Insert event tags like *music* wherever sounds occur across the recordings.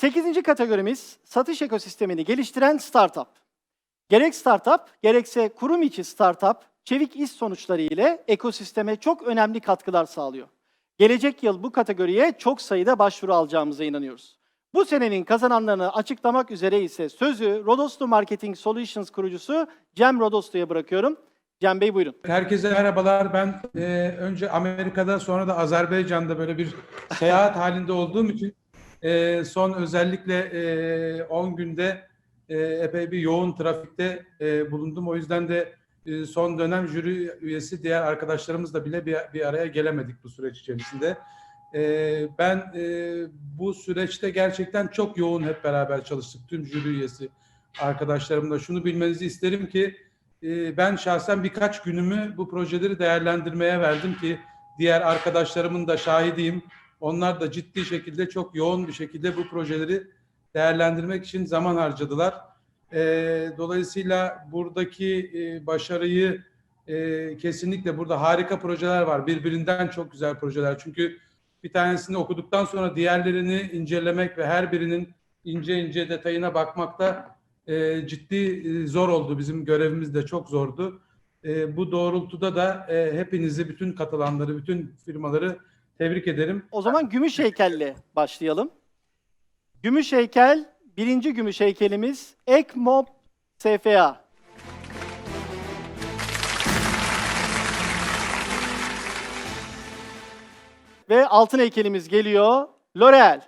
Sekizinci kategorimiz satış ekosistemini geliştiren startup. Gerek startup, gerekse kurum içi startup, çevik iş sonuçları ile ekosisteme çok önemli katkılar sağlıyor. Gelecek yıl bu kategoriye çok sayıda başvuru alacağımıza inanıyoruz. Bu senenin kazananlarını açıklamak üzere ise sözü Rodoslu Marketing Solutions kurucusu Cem Rodoslu'ya bırakıyorum. Cem Bey buyurun. Herkese merhabalar. Ben e, önce Amerika'da sonra da Azerbaycan'da böyle bir seyahat *laughs* halinde olduğum için e, son özellikle e, 10 günde e, epey bir yoğun trafikte e, bulundum. O yüzden de e, son dönem jüri üyesi diğer arkadaşlarımızla bile bir, bir araya gelemedik bu süreç içerisinde. E, ben e, bu süreçte gerçekten çok yoğun hep beraber çalıştık tüm jüri üyesi arkadaşlarımla. Şunu bilmenizi isterim ki e, ben şahsen birkaç günümü bu projeleri değerlendirmeye verdim ki diğer arkadaşlarımın da şahidiyim. Onlar da ciddi şekilde çok yoğun bir şekilde bu projeleri değerlendirmek için zaman harcadılar. E, dolayısıyla buradaki e, başarıyı e, kesinlikle burada harika projeler var. Birbirinden çok güzel projeler. Çünkü bir tanesini okuduktan sonra diğerlerini incelemek ve her birinin ince ince detayına bakmakta e, ciddi e, zor oldu. Bizim görevimiz de çok zordu. E, bu doğrultuda da e, hepinizi, bütün katılanları, bütün firmaları tebrik ederim. O zaman gümüş heykelle başlayalım. Gümüş heykel, birinci gümüş heykelimiz Ekmob SFA. Ve altın heykelimiz geliyor. L'Oreal.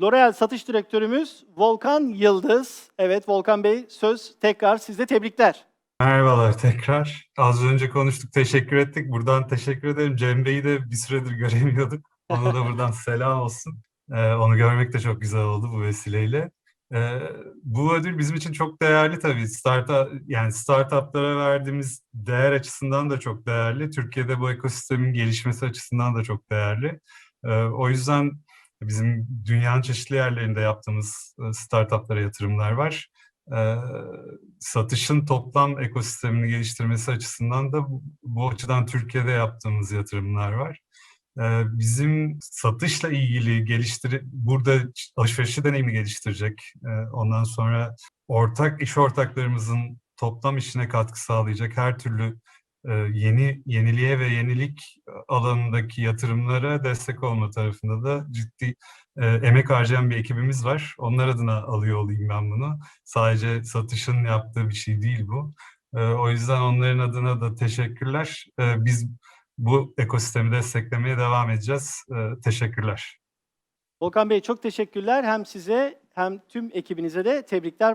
L'Oreal satış direktörümüz Volkan Yıldız. Evet Volkan Bey söz tekrar sizde tebrikler. Merhabalar tekrar. Az önce konuştuk, teşekkür ettik. Buradan teşekkür ederim. Cem Bey'i de bir süredir *laughs* göremiyorduk. Ona da buradan selam olsun. Ee, onu görmek de çok güzel oldu bu vesileyle. Ee, bu ödül bizim için çok değerli tabii. Startup, yani startuplara verdiğimiz değer açısından da çok değerli. Türkiye'de bu ekosistemin gelişmesi açısından da çok değerli. Ee, o yüzden bizim dünyanın çeşitli yerlerinde yaptığımız e, startuplara yatırımlar var. Ee, satışın toplam ekosistemini geliştirmesi açısından da bu, açıdan Türkiye'de yaptığımız yatırımlar var. Ee, bizim satışla ilgili geliştir burada alışverişi deneyimi geliştirecek. Ondan sonra ortak iş ortaklarımızın toplam işine katkı sağlayacak her türlü e, yeni yeniliğe ve yenilik alanındaki yatırımlara destek olma tarafında da ciddi e, emek harcayan bir ekibimiz var. Onlar adına alıyor olayım ben bunu. Sadece satışın yaptığı bir şey değil bu. E, o yüzden onların adına da teşekkürler. E, biz bu ekosistemi desteklemeye devam edeceğiz. E, teşekkürler. Volkan Bey çok teşekkürler. Hem size hem tüm ekibinize de tebrikler.